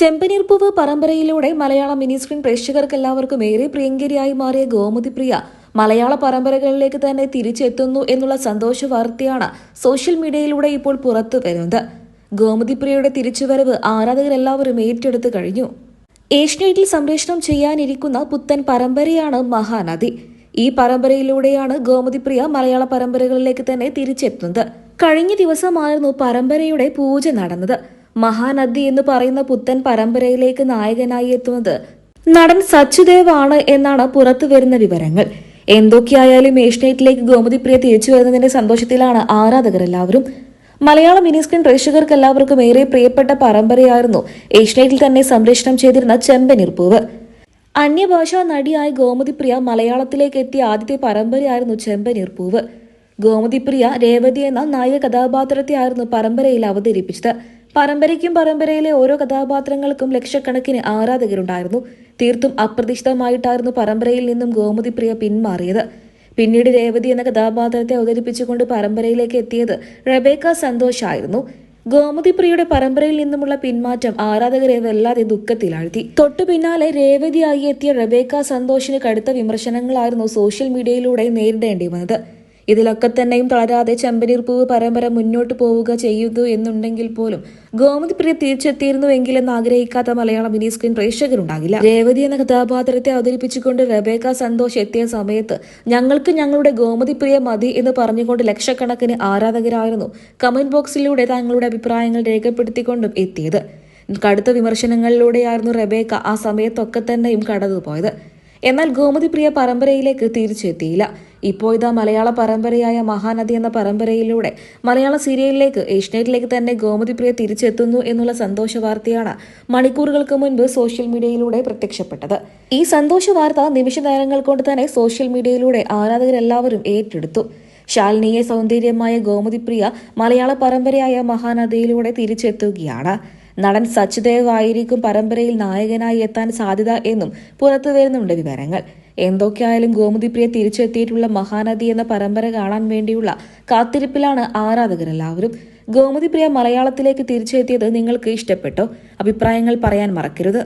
ചെമ്പനീർപ്പൂവ് പരമ്പരയിലൂടെ മലയാള mini screen പ്രേക്ഷകർക്ക് എല്ലാവർക്കും ഏറെ പ്രിയങ്കരിയായി മാറിയ ഗോമതി പ്രിയ മലയാള പരമ്പരകളിലേക്ക് തന്നെ തിരിച്ചെത്തുന്നു എന്നുള്ള സന്തോഷ വാർത്തയാണ് സോഷ്യൽ മീഡിയയിലൂടെ ഇപ്പോൾ പുറത്തു വരുന്നത്. ഗോമതി പ്രിയയുടെ തിരിച്ചുവരവ് ആരാധകരെല്ലാവരും ഏറ്റെടുത്തു കഴിഞ്ഞു. ഏഷ്യനെറ്റിൽ സംപ്രേഷണം ചെയ്യാനിരിക്കുന്ന പുത്തൻ പരമ്പരയാണ് മഹാനദി. ഈ പരമ്പരയിലൂടെയാണ് ഗോമതി പ്രിയ മലയാള പരമ്പരകളിലേക്ക് തന്നെ തിരിച്ചെത്തുന്നത്. കഴിഞ്ഞ ദിവസമായിരുന്നു പരമ്പരയുടെ പൂജ നടന്നത്. മഹാനദി എന്ന് പറയുന്ന പുത്തൻ പരമ്പരയിലേക്ക് നായകനായി എത്തുന്നത് നടൻ സച്ചുദേവ് ആണ് എന്നാണ് പുറത്തു വരുന്ന വിവരങ്ങൾ. എന്തൊക്കെയായാലും ഏഷ്യനെറ്റിലേക്ക് ഗോമതി പ്രിയ തിരിച്ചു വരുന്നതിന്റെ സന്തോഷത്തിലാണ് ആരാധകർ എല്ലാവരും. മലയാള മിനിസ്ക്രീൻ പ്രേക്ഷകർക്ക് എല്ലാവർക്കും ഏറെ പ്രിയപ്പെട്ട പരമ്പരയായിരുന്നു ഏഷ്യനെറ്റിൽ തന്നെ സംരക്ഷണം ചെയ്തിരുന്ന ചെമ്പനിർപ്പൂവ് അന്യഭാഷാ നടിയായ ഗോമതിപ്രിയ മലയാളത്തിലേക്ക് എത്തിയ ആദ്യത്തെ പരമ്പരയായിരുന്നു ചെമ്പനിർപ്പൂവ് ഗോമതിപ്രിയ രേവതി എന്ന നായക കഥാപാത്രത്തെയായിരുന്നു പരമ്പരയിൽ അവതരിപ്പിച്ചത്. പരമ്പരയ്ക്കും പരമ്പരയിലെ ഓരോ കഥാപാത്രങ്ങൾക്കും ലക്ഷക്കണക്കിന് ആരാധകരുണ്ടായിരുന്നു. തീർത്തും അപ്രതീക്ഷിതമായിട്ടായിരുന്നു പരമ്പരയിൽ നിന്നും ഗോമതിപ്രിയ പിന്മാറിയത്. പിന്നീട് രേവതി എന്ന കഥാപാത്രത്തെ അവതരിപ്പിച്ചുകൊണ്ട് പരമ്പരയിലേക്ക് എത്തിയത് റബേക്ക സന്തോഷായിരുന്നു ഗോമതി പ്രിയയുടെ പരമ്പരയിൽ നിന്നുമുള്ള പിന്മാറ്റം ആരാധകരെ വല്ലാതെ ദുഃഖത്തിലാഴ്ത്തി. തൊട്ടു പിന്നാലെ രേവതിയായി എത്തിയ റബേക്ക സന്തോഷിന് കടുത്ത വിമർശനങ്ങളായിരുന്നു സോഷ്യൽ മീഡിയയിലൂടെ നേരിടേണ്ടി വന്നത്. ഇതിലൊക്കെ തന്നെയും തളരാതെ ചെമ്പനീർ പൂവ് പരമ്പര മുന്നോട്ട് പോവുക ചെയ്യുന്നു എന്നുണ്ടെങ്കിൽ പോലും ഗോമതി പ്രിയ തിരിച്ചെത്തിയിരുന്നുവെങ്കിലെന്ന് ആഗ്രഹിക്കാത്ത മലയാള മിനി സ്ക്രീൻ പ്രേക്ഷകരുണ്ടാകില്ല. രേവതി എന്ന കഥാപാത്രത്തെ അവതരിപ്പിച്ചുകൊണ്ട് റബേക്ക സന്തോഷ് എത്തിയ സമയത്ത് ഞങ്ങൾക്ക് ഞങ്ങളുടെ ഗോമതി പ്രിയ മതി എന്ന് പറഞ്ഞുകൊണ്ട് ലക്ഷക്കണക്കിന് ആരാധകരായിരുന്നു കമന്റ് ബോക്സിലൂടെ തങ്ങളുടെ അഭിപ്രായങ്ങൾ രേഖപ്പെടുത്തിക്കൊണ്ടും എത്തിയത്. കടുത്ത വിമർശനങ്ങളിലൂടെയായിരുന്നു റബേക്ക ആ സമയത്തൊക്കെ തന്നെയും കടന്നുപോയത്. എന്നാൽ ഗോമതി പ്രിയ പരമ്പരയിലേക്ക് തിരിച്ചെത്തിയില്ല. ഇപ്പോൾ ഇതാ മലയാള പരമ്പരയായ മഹാനദി എന്ന പരമ്പരയിലൂടെ മലയാള സീരിയലിലേക്ക് ഏഷ്യനെറ്റിലേക്ക് തന്നെ ഗോമതി പ്രിയ തിരിച്ചെത്തുന്നു എന്നുള്ള സന്തോഷ വാർത്തയാണ് മണിക്കൂറുകൾക്ക് മുൻപ് സോഷ്യൽ മീഡിയയിലൂടെ പ്രത്യക്ഷപ്പെട്ടത്. ഈ സന്തോഷ വാർത്ത നിമിഷ നേരങ്ങൾ കൊണ്ട് തന്നെ സോഷ്യൽ മീഡിയയിലൂടെ ആരാധകരെല്ലാവരും ഏറ്റെടുത്തു. ശാലിനീയ സൗന്ദര്യമായ ഗോമതിപ്രിയ മലയാള പരമ്പരയായ മഹാനദിയിലൂടെ തിരിച്ചെത്തുകയാണ്. നടൻ സച്ദേവ് ആയിരിക്കും പരമ്പരയിൽ നായകനായി എത്താൻ സാധ്യത എന്നും പുറത്തു വരുന്നുണ്ട് വിവരങ്ങൾ. എന്തൊക്കെയായാലും ഗോമതിപ്രിയ തിരിച്ചെത്തിയിട്ടുള്ള മഹാനദി എന്ന പരമ്പര കാണാൻ വേണ്ടിയുള്ള കാത്തിരിപ്പിലാണ് ആരാധകർ ആരാധകരെല്ലാവരും. ഗോമതിപ്രിയ മലയാളത്തിലേക്ക് തിരിച്ചെത്തിയത് നിങ്ങൾക്ക് ഇഷ്ടപ്പെട്ടോ? അഭിപ്രായങ്ങൾ പറയാൻ മറക്കരുത്.